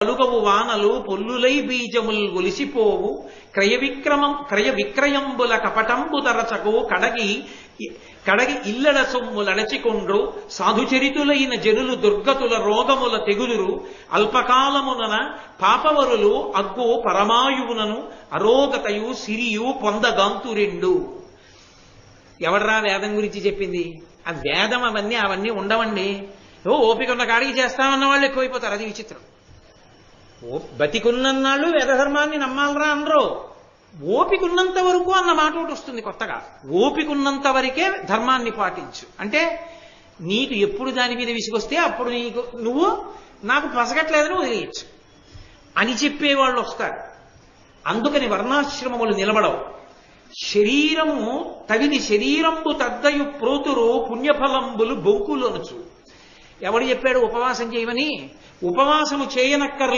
కలుగవు వానలు పొల్లులై బీజముల్ ఒలిసిపోవు. క్రయ విక్రమం క్రయ విక్రయంబుల కపటంబు తరచకు కడగి కడగి ఇల్లడ సొమ్ములడచికొండ్రు సాధుచరితులైన జనులు దుర్గతుల రోగముల తెగులురు. అల్పకాలమునన పాపవరులు అగ్గు పరమాయువునను అరోగతయు సిరియు పొందగాంతురెండు. ఎవడ్రా వేదం గురించి చెప్పింది? ఆ వేదం అవన్నీ అవన్నీ ఉండవండి. ఓ ఓపిక ఉన్న కాడికి చేస్తామన్న వాళ్ళు ఎక్కువైపోతారు. అది విచిత్రం. బతికున్నన్నాళ్ళు వేదధర్మాన్ని నమ్మాలరా అనరు. ఓపికున్నంత వరకు అన్న మాట ఒకటి వస్తుంది కొత్తగా. ఓపికున్నంత వరకే ధర్మాన్ని పాటించు. అంటే నీకు ఎప్పుడు దాని మీద విసుగొస్తే అప్పుడు నీకు నువ్వు నాకు పసగట్లేదని వదిలేయచ్చు. అని చెప్పే వాళ్ళు వస్తారు. అందుకని వర్ణాశ్రమములు నిలబడవు. శరీరము తగిని శరీరంబు తద్దయు ప్రోతురు పుణ్యఫలంబులు బొంకులొనచు. ఎవడు చెప్పాడు ఉపవాసం చేయమని? ఉపవాసము చేయనక్కర్లేదు